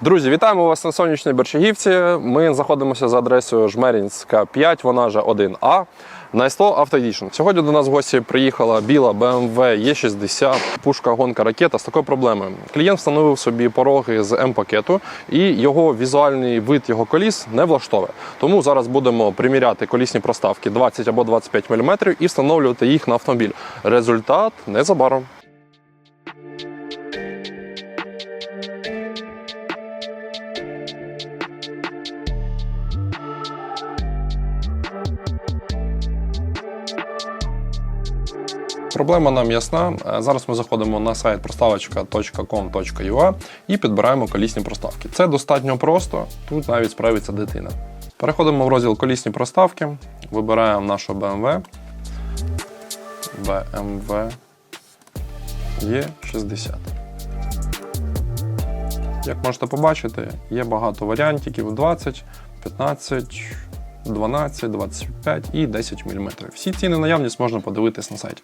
Друзі, вітаємо вас на сонячній Берчагівці. Ми знаходимося за адресою Жмерінська 5, вона же 1А. На СТО Автоедішн. Сьогодні до нас в гості приїхала біла BMW E60, пушка гонка ракета з такою проблемою. Клієнт встановив собі пороги з М-пакету, і його візуальний вид його коліс не влаштовує. Тому зараз будемо приміряти колісні проставки 20 або 25 мм і встановлювати їх на автомобіль. Результат незабаром. Проблема нам ясна. Е, Зараз ми заходимо на сайт проставочка.com.ua і підбираємо колісні проставки. Це достатньо просто, тут навіть справиться дитина. Переходимо в розділ колісні проставки, вибираємо нашу BMW. BMW E60. Як можете побачити, є багато варіантів 20, 15, 12, 25 і 10 мм. Всі ціни наявність можна подивитись на сайті.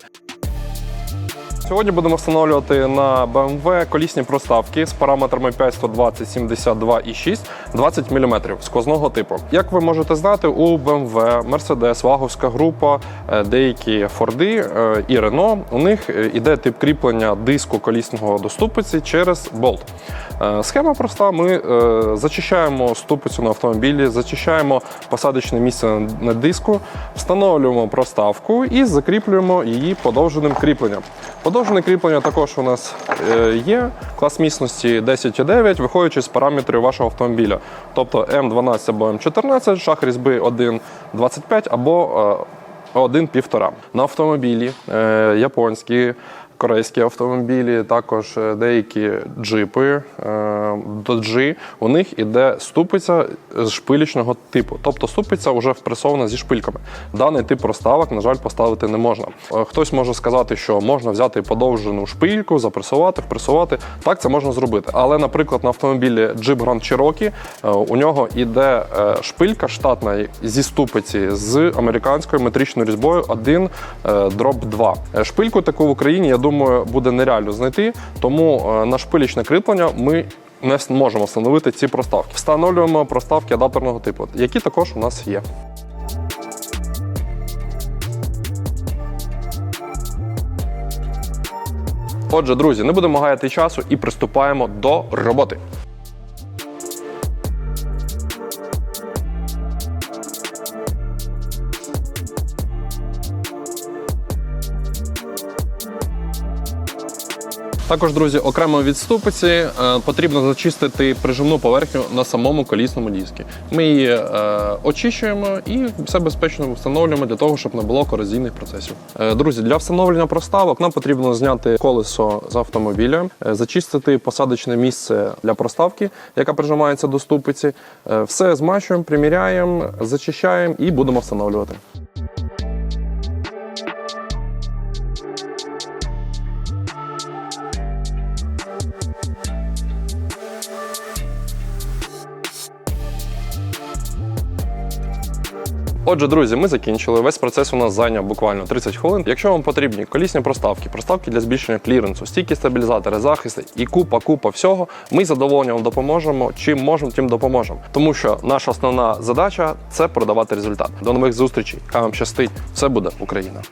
Сьогодні будемо встановлювати на BMW колісні проставки з параметрами 5, 120, 72 і 6, 20 мм сквозного типу. Як ви можете знати, у BMW, Mercedes, Ваговська група, е, деякі Форди е, і Renault, у них е, іде тип кріплення диску колісного до ступиці через болт. Е, Схема проста. Ми е, зачищаємо ступицю на автомобілі, зачищаємо посадочне місце на диску, встановлюємо проставку і закріплюємо її подовженим кріпленням. Подовжене кріплення також у нас е, є. Клас міцності 10,9, виходячи з параметрів вашого автомобіля. Тобто М12 або М14, шах різьби 1,25 або е, 1,5. На автомобілі японські, корейські автомобілі, також е, деякі джипи, е, доджі, у них іде ступиця з шпилічного типу. Тобто ступиця вже впресована зі шпильками. Даний тип проставок, на жаль, поставити не можна. Е, Хтось може сказати, що можна взяти подовжену шпильку, запресувати, впресувати. Так, це можна зробити. Але, наприклад, на автомобілі Jeep Grand Cherokee е, у нього іде е, шпилька штатна зі ступиці з американською метричною різьбою 1 е, дроб 2. Е, Шпильку таку в Україні, я думаю, буде нереально знайти, тому е, на шпилічне кріплення ми не можемо встановити ці проставки. Встановлюємо проставки адаптерного типу, які також у нас є. Отже, друзі, не будемо гаяти часу і приступаємо до роботи. Також, друзі, окремо від ступиці е, потрібно зачистити прижимну поверхню на самому колісному дискі. Ми її е, очищуємо і все безпечно встановлюємо для того, щоб не було корозійних процесів. Е, друзі, для встановлення проставок нам потрібно зняти колесо з автомобіля, зачистити посадочне місце для проставки, яка прижимається до ступиці. Все змащуємо, приміряємо, зачищаємо і будемо встановлювати. Отже, друзі, ми закінчили. Весь процес у нас зайняв буквально 30 хвилин. Якщо вам потрібні колісні проставки, проставки для збільшення кліренсу, стійкі стабілізатори, захисти і купа, купа всього, ми з задоволенням допоможемо. Чим можемо, тим допоможемо. Тому що наша основна задача це продавати результат. До нових зустрічей. Хай вам щастить. Все буде Україна.